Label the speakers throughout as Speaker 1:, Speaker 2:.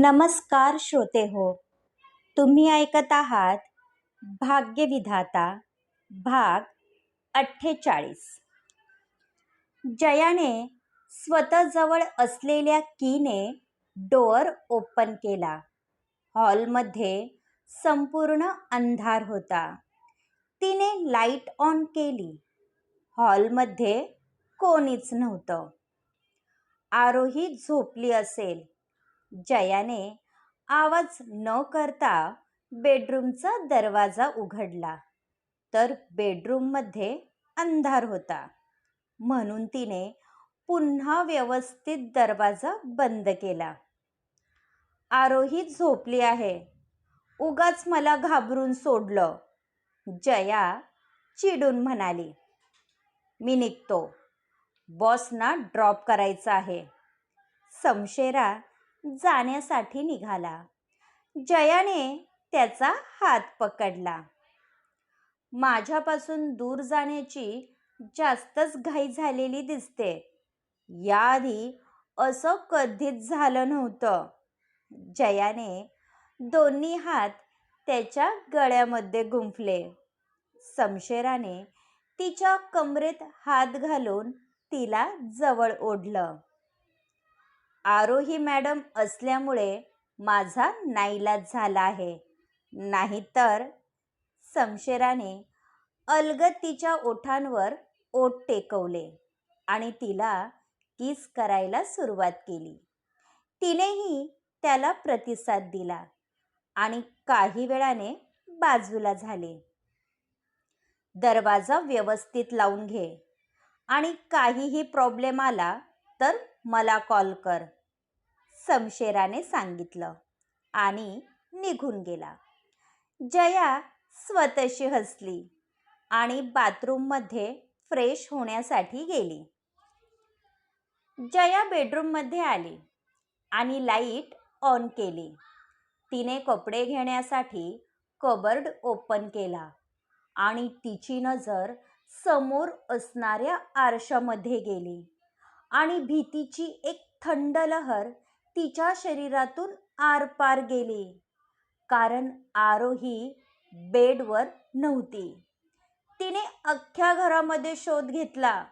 Speaker 1: नमस्कार श्रोते हो तुम्ही ऐकत आहात भाग्यविधाता भाग अठ्ठेचाळीस. जयाने स्वतःजवळ असलेल्या कीने डोअर ओपन केला. हॉलमध्ये संपूर्ण अंधार होता. तिने लाइट ऑन केली. हॉलमध्ये कोणीच नव्हतं. आरोही झोपली असेल. जयाने आवाज न करता बेडरूमचा दरवाजा उघडला. तर बेडरूममध्ये अंधार होता. म्हणून तिने पुन्हा व्यवस्थित दरवाजा बंद केला. आरोही झोपली आहे. उगाच मला घाबरून सोडलं. जया चिडून म्हणाली मी निघतो. बॉसना ड्रॉप करायचा आहे. समशेरा जाण्यासाठी निघाला. जयाने त्याचा हात पकडला. माझ्यापासून दूर जाण्याची जास्तच घाई झालेली दिसते. याआधी असं कधीच झालं नव्हतं. जयाने दोन्ही हात त्याच्या गळ्यामध्ये गुंफले. समशेराने तिच्या कमरेत हात घालून तिला जवळ ओढलं. आरोही मॅडम असल्यामुळे माझा नाईलाज झाला आहे. नाहीतर समशेराने अलगत तिच्या ओठांवर ओठ टेकवले आणि तिला किस करायला सुरुवात केली. तिनेही त्याला प्रतिसाद दिला आणि काही वेळाने बाजूला झाले. दरवाजा व्यवस्थित लावून घे आणि काहीही प्रॉब्लेम आला तर मला कॉल कर. समशेराने सांगितलं आणि निघून गेला. जया स्वतःशी हसली आणि बाथरूममध्ये फ्रेश होण्यासाठी गेली. जया बेडरूममध्ये आली आणि लाइट ऑन केली. तिने कपडे घेण्यासाठी कबर्ड ओपन केला आणि तिची नजर समोर असणाऱ्या आरशामध्ये गेली आणि भीतीची एक थंड लहर तिच्या शरीरातून आरपार गेली. कारण आरोही बेडवर नव्हती. तिने अख्ख्या घरामध्ये शोध घेतला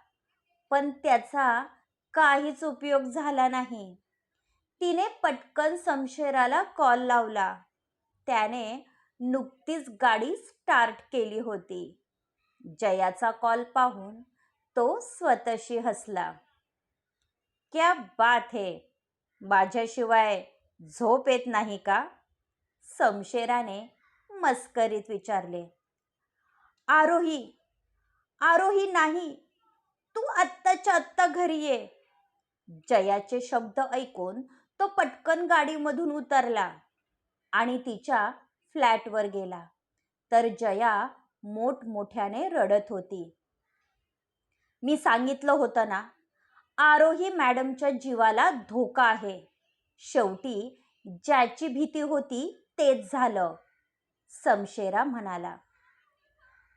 Speaker 1: पण त्याचा काहीच उपयोग झाला नाही. तिने पटकन समशेराला कॉल लावला. त्याने नुकतीच गाडी स्टार्ट केली होती. जयाचा कॉल पाहून तो स्वतःशी हसला. क्या बात है! माझ्याशिवाय झोप येत नाही का? समशेराने मस्करीत विचारले. आरोही आरोही नाही तू आत्ताच्या आत्ता घरी ये. जयाचे शब्द ऐकून तो पटकन गाडीमधून उतरला आणि तिच्या फ्लॅटवर गेला. तर जया मोठमोठ्याने रडत होती. मी सांगितलं होतं ना आरोही मॅडमच्या जीवाला धोका आहे. शेवटी ज्याची भीती होती तेच झालं. समशेरा म्हणाला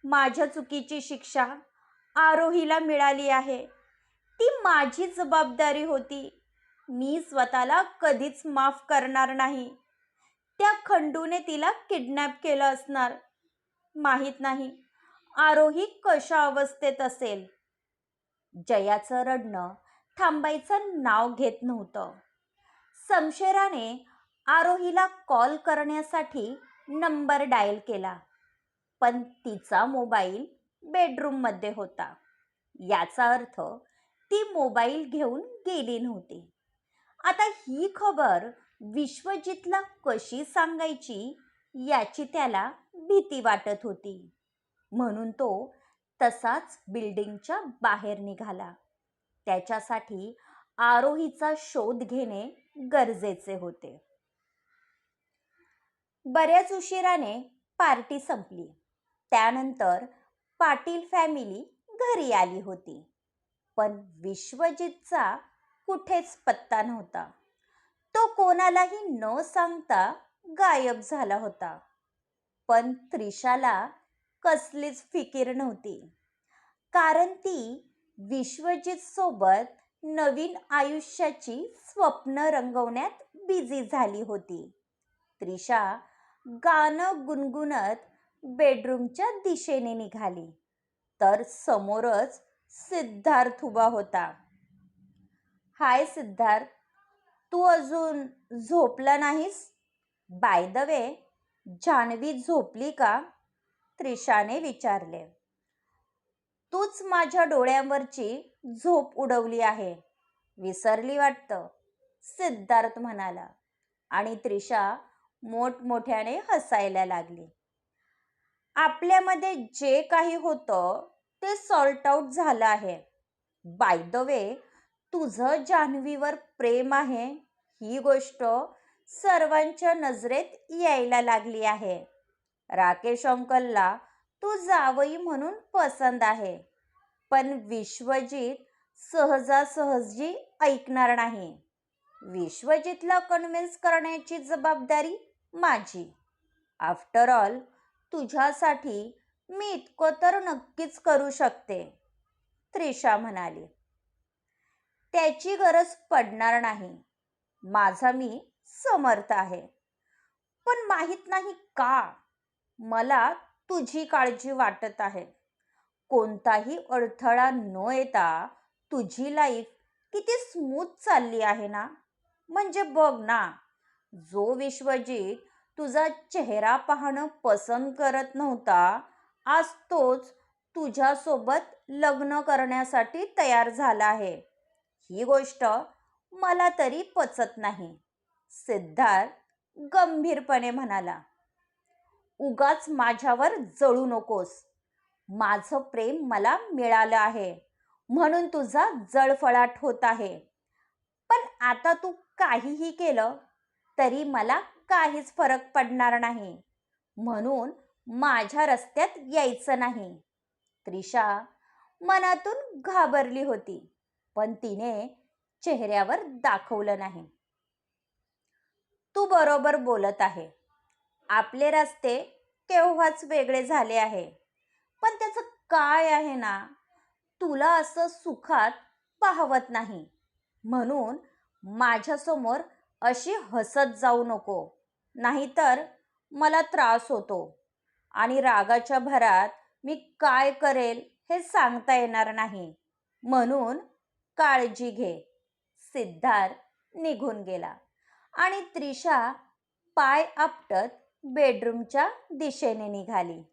Speaker 1: माझ्या चुकीची शिक्षा आरोहीला मिळाली आहे. ती माझी जबाबदारी होती. मी स्वतःला कधीच माफ करणार नाही. त्या खंडूने तिला किडनॅप केलं असणार. माहीत नाही आरोही कशा अवस्थेत असेल. जयाचं रडणं थांबायचं नाव घेत नव्हतं. समशेराने आरोहीला कॉल करण्यासाठी नंबर डायल केला. पण तिचा मोबाईल बेडरूममध्ये होता. याचा अर्थ ती मोबाईल घेऊन गेली नव्हती. आता ही खबर विश्वजितला कशी सांगायची याची त्याला भीती वाटत होती. म्हणून तो तसाच बिल्डिंगच्या बाहेर निघाला. त्याच्यासाठी आरोहीचा शोध घेणे गरजेचे होते. बऱ्याच उशिराने पार्टी संपली. त्यानंतर पाटील फॅमिली घरी आली होती. पण विश्वजितचा कुठेच पत्ता नव्हता. तो कोणालाही न सांगता गायब झाला होता. पण त्रिशाला कसलीच फिकीर नव्हती. कारण ती विश्वजित सोबत नवीन आयुष्याची स्वप्न रंगवण्यात बिझी झाली होती. त्रिशा गाणं गुणगुणत बेडरूमच्या दिशेने निघाली. तर समोरच सिद्धार्थ उभा होता. हाय सिद्धार्थ तू अजून झोपला नाहीस? बाय द वे जान्हवी झोपली का? त्रिशाने विचारले. तूच माझ्या डोळ्यांवरची झोप उडवली आहे. विसरली वाटतं सिद्धार्थ म्हणाला. आणि त्रिशा मोठमोठ्याने हसायला लागली. आपल्यामध्ये जे काही होतं ते सॉल्ट आउट झालं आहे. बाय द वे तुझं जान्हवीवर प्रेम आहे. ही गोष्ट सर्वांच्या नजरेत यायला लागली आहे. राकेश अंकलला तू जावई म्हणून पसंत आहे. पण विश्वजित सहजासहजी ऐकणार नाही. विश्वजितला कन्व्हिन्स करण्याची जबाबदारी माझी. आफ्टर ऑल तुझ्यासाठी मी इतकं तर नक्कीच करू शकते त्रिशा म्हणाली. त्याची गरज पडणार नाही. माझा मी समर्थ आहे. पण माहीत नाही का? मला तुझी काळजी वाटत आहे. कोणताही अडथळा न येता तुझी लाईफ किती स्मूथ चालली आहे ना? म्हणजे बघ ना जो विश्वजित तुझा चेहरा पाहणं पसंत करत नव्हता आज तोच तुझ्यासोबत लग्न करण्यासाठी तयार झाला आहे. ही गोष्ट मला तरी पचत नाही सिद्धार्थ गंभीरपणे म्हणाला. उगाच माझ्यावर जळू नकोस. माझं प्रेम मला मिळालं आहे. म्हणून तुझा जळफळाट होत आहे. पण आता तू काहीही केलं तरी मला काहीच फरक पडणार नाही. म्हणून माझ्या रस्त्यात यायचं नाही. त्रिशा मनातून घाबरली होती पण तिने चेहऱ्यावर दाखवलं नाही. तू बरोबर बोलत आहे. आपले रस्ते केव्हाच वेगळे झाले आहे. पण त्याचं काय आहे ना? तुला असं सुखात पाहवत नाही. म्हणून माझ्यासमोर अशी हसत जाऊ नको. नाहीतर मला त्रास होतो. आणि रागाच्या भरात मी काय करेल हे सांगता येणार नाही. म्हणून काळजी घे. सिद्धार्थ निघून गेला. आणि त्रिशा पाय आपटत बेडरूमच्या दिशेने निघाली.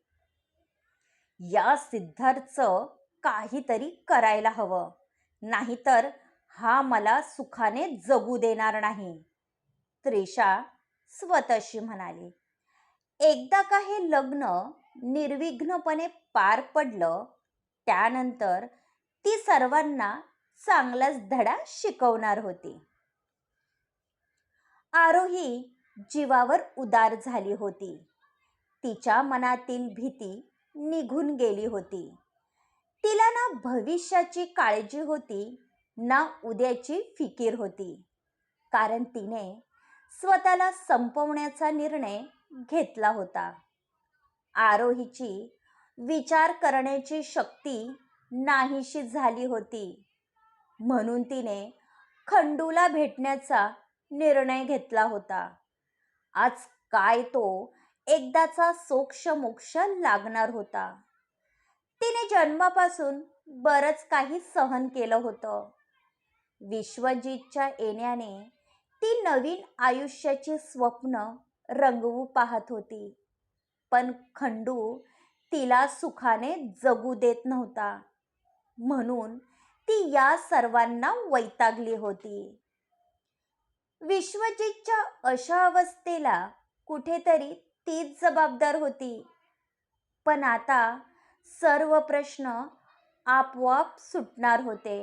Speaker 1: या सिद्धार्थचं काहीतरी करायला हवं. नाहीतर हा मला सुखाने जगू देणार नाही. त्रिशा स्वतःशी म्हणाली एकदा का हे लग्न निर्विघ्नपणे पार पडलं त्यानंतर ती सर्वांना चांगलाच धडा शिकवणार होती. आरोही जीवावर उदार झाली होती. तिच्या मनातील भीती निघून गेली होती. तिला ना भविष्याची काळजी होती ना उद्याची फिकीर होती. कारण तिने स्वतःला संपवण्याचा निर्णय घेतला होता. आरोहीची विचार करण्याची शक्ती नाहीशी झाली होती. म्हणून तिने खंडूला भेटण्याचा निर्णय घेतला होता. आज काय तो एकदाचा सोक्ष मोक्ष लागणार होता. तिने जन्मापासून बरंच काही सहन केलं होतं. विश्वजीतच्या येण्याने ती नवीन आयुष्याची स्वप्न रंगवू पाहत होती. पण खंडू तिला सुखाने जगू देत नव्हता. म्हणून ती या सर्वांना वैतागली होती. विश्वजितच्या अशा अवस्थेला कुठेतरी तीच जबाबदार होती. पण आता सर्व प्रश्न आपोआप सुटणार होते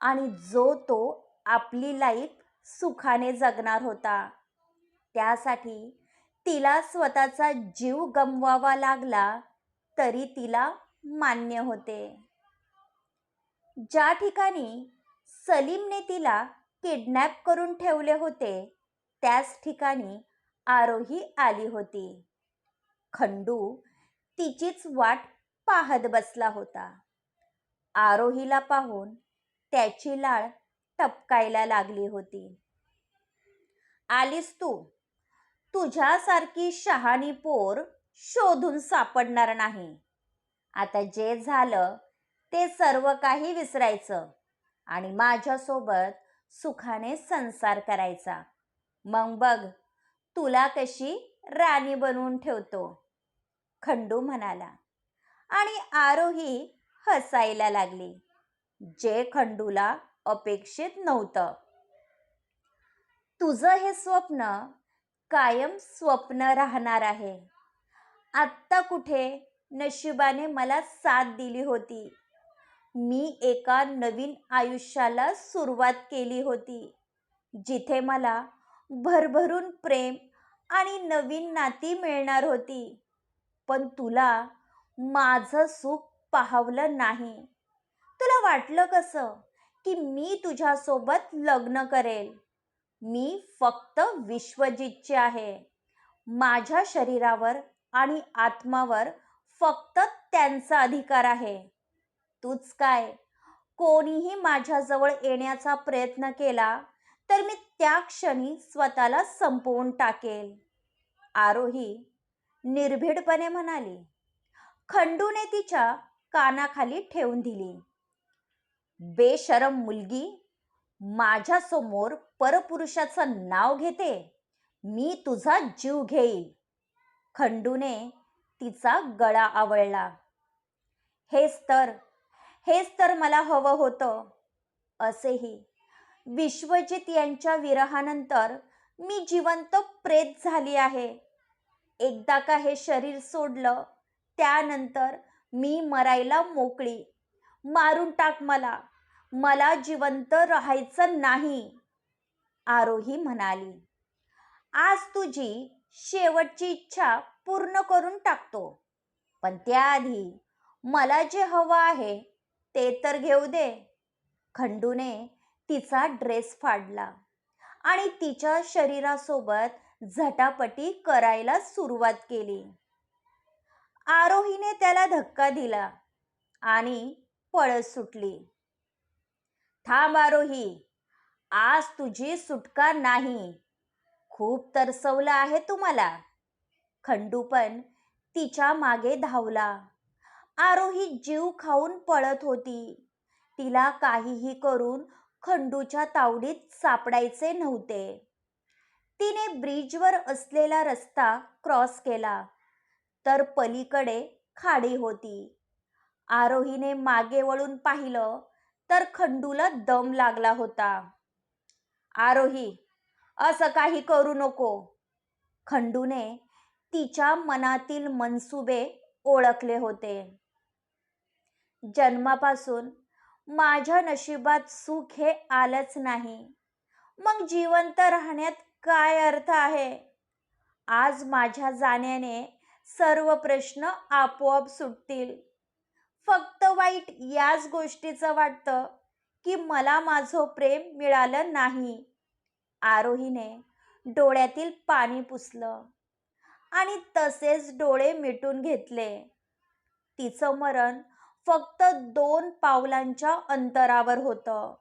Speaker 1: आणि जो तो आपली लाईफ सुखाने जगणार होता. त्यासाठी तिला स्वतःचा जीव गमवावा लागला तरी तिला मान्य होते. ज्या ठिकाणी सलीमने तिला किडनॅप करून ठेवले होते. त्याच ठिकाणी आरोही आली होती. खंडू तिचीच वाट पाहत बसला होता. आरोहीला पाहून त्याची लाळ टपकायला लागली होती. आलीस तू. तुझ्यासारखी शहाणी पोर शोधून सापडणार नाही. आता जे झालं ते सर्व काही विसरायचं आणि माझ्यासोबत सुखाने संसार करायचा. मग बघ तुला कशी राणी बनवून ठेवतो? खंडू म्हणाला. आणि आरोही हसायला लागली जे खंडूला अपेक्षित नव्हतं. तुझं हे स्वप्न कायम स्वप्न राहणार आहे. आत्ता कुठे नशिबाने मला साथ दिली होती? मी एका नवीन आयुष्याला सुरुवात केली होती जिथे मला भरभरून प्रेम आणि नवीन नाती मिळणार होती. पण तुला माझं सुख पाहवलं नाही. तुला वाटलं कसं की मी तुझ्यासोबत लग्न करेल? मी फक्त विश्वजितचे आहे. माझ्या शरीरावर आणि आत्मावर फक्त त्यांचा अधिकार आहे. तूच काय? कोणीही माझ्याजवळ येण्याचा प्रयत्न केला तर मी त्या क्षणी स्वतःला संपवून टाकेल. आरोही निर्भीडपणे म्हणाली. खंडूने तिच्या कानाखाली ठेवून दिली. बेशरम मुलगी माझ्यासमोर परपुरुषाचं नाव घेते मी तुझा जीव घेईल. खंडूने तिचा गळा आवळला. हेच तर हेच तर मला हवं होतं. असेही. विश्वजित यांच्या विरहानंतर मी जिवंत प्रेत झाली आहे. एकदा का हे शरीर सोडलं त्यानंतर मी मरायला मोकळी. मारून टाक मला. मला जिवंत राहायचं नाही. आरोही म्हणाली. आज तुझी शेवटची इच्छा पूर्ण करून टाकतो. पण त्याआधी मला जे हवं आहे ते तर घेऊ दे. खंडूने तिचा ड्रेस फाडला आणि तिच्या शरीरासोबत झटापटी करायला सुरुवात केली. आरोहीने त्याला धक्का दिला आणि पळत सुटली. थांब आरोही आज तुझी सुटका नाही. खूप तरसवलं आहे तुम्हाला. खंडू पण तिच्यामागे धावला. आरोही जीव खाऊन पळत होती. तिला काहीही करून खंडूच्या तावडीत सापडायचे नव्हते. तिने ब्रिजवर असलेला रस्ता क्रॉस केला तर पलीकडे खाडी होती. आरोहीने मागे वळून पाहिलं तर खंडूला दम लागला होता. आरोही असं काही करू नको खंडूने तिच्या मनातील मनसुबे ओळखले होते. जन्मापासून माझ्या नशिबात सुख हे आलंच नाही. मग जिवंत राहण्यात काय अर्थ आहे? आज माझ्या जाण्याने सर्व प्रश्न आपोआप सुटतील. फक्त वाईट याच गोष्टीचं वाटतं की मला माझं प्रेम मिळालं नाही. आरोहीने डोळ्यातील पाणी पुसलं आणि तसेच डोळे मिटून घेतले. तिचं मरण फक्त दोन पावलांच्या अंतरावर होतं.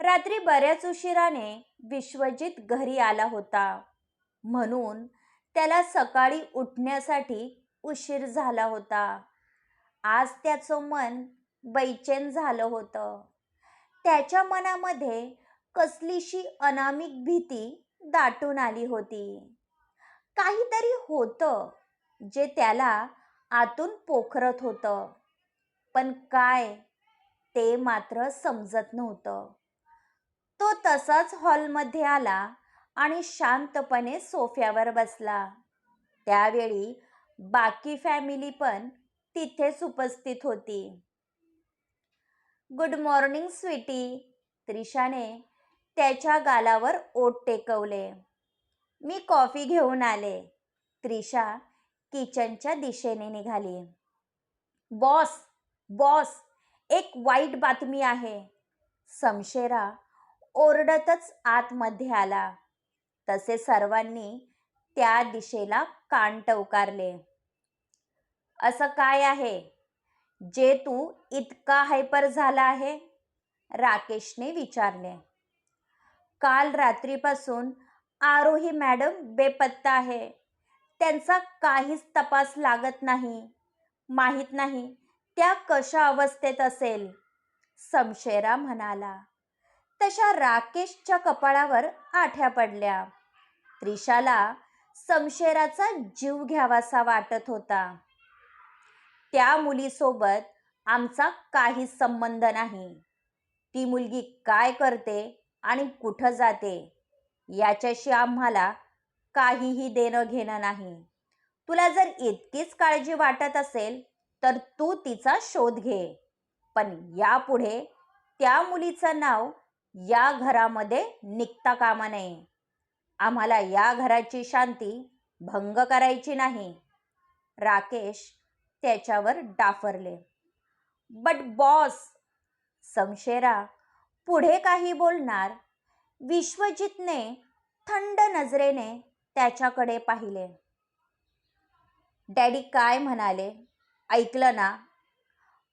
Speaker 1: रात्री बऱ्याच उशिराने विश्वजित घरी आला होता. म्हणून त्याला सकाळी उठण्यासाठी उशीर झाला होता. आज त्याचं मन बैचेन झालं होतं. त्याच्या मनामध्ये कसलीशी अनामिक भीती दाटून आली होती. काहीतरी होतं जे त्याला आतून पोखरत होतं. पण काय? ते मात्र समजत नव्हतं. तो तसाच हॉलमध्ये आला आणि शांतपणे सोफ्यावर बसला. त्यावेळी बाकी फॅमिली पण तिथेच उपस्थित होती. गुड मॉर्निंग स्वीटी त्रिशाने त्याच्या गालावर ओट टेकवले. मी कॉफी घेऊन आले. त्रिशा किचनच्या दिशेने निघाली. बॉस बॉस एक वाईट बातमी आहे. समशेरा ओरडतच आतमध्ये आला. तसे सर्वांनी त्या दिशेला कान टवकारले. असं काय आहे? जे तू इतका हायपर झाला आहे? राकेशने विचारले. काल रात्रीपासून आरोही मॅडम बेपत्ता आहे. त्यांचा काहीच तपास लागत नाही. माहीत नाही त्या कशा अवस्थेत असेल. समशेरा म्हणाला. तशा राकेशच्या कपाळावर आठ्या पडल्या. त्रिशाला समशेराचा जीव घ्यावासा वाटत होता. त्या मुलीसोबत आमचा काहीच संबंध नाही. ती मुलगी काय करते आणि कुठं जाते याच्याशी आम्हाला काहीही देणं घेणं नाही. तुला जर इतकीच काळजी वाटत असेल तर तू तिचा शोध घे. पण यापुढे त्या मुलीचं नाव या घरामध्ये निघता कामा नये. आम्हाला या घराची शांती भंग करायची नाही. राकेश त्याच्यावर डाफरले. बट बॉस समशेरा पुढे काही बोलणार. विश्वजितने थंड नजरेने त्याच्याकडे पाहिले. डॅडी काय म्हणाले? ऐकलं ना?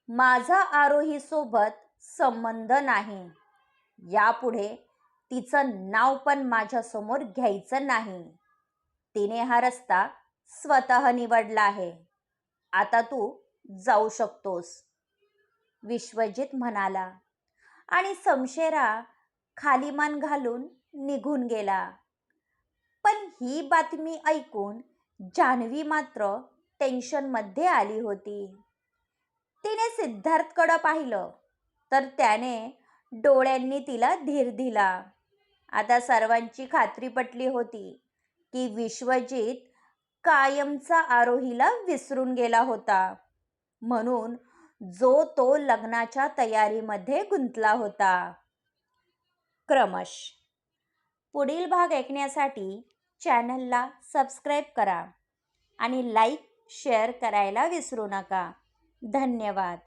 Speaker 1: माझा आरोहीसोबत संबंध नाही. यापुढे तिचं नाव पण माझ्यासमोर घ्यायचं नाही. तिने हा रस्ता स्वतः निवडला आहे. आता तू जाऊ शकतोस. विश्वजित म्हणाला. आणि समशेरा खालीमान घालून निघून गेला. ही बातमी ऐकून जान्हवी मात्र टेन्शनमध्ये आली होती. तिने सिद्धार्थकडं पाहिलं तर त्याने डोळ्यांनी तिला धीर दिला. आता सर्वांची खात्री पटली होती की विश्वजित कायमचा आरोहीला विसरून गेला होता. म्हणून जो तो लग्नाच्या तयारीमध्ये गुंतला होता. क्रमश. पुढील भाग ऐकण्यासाठी चॅनलला सबस्क्राईब करा आणि लाईक शेअर करायला विसरू नका. धन्यवाद.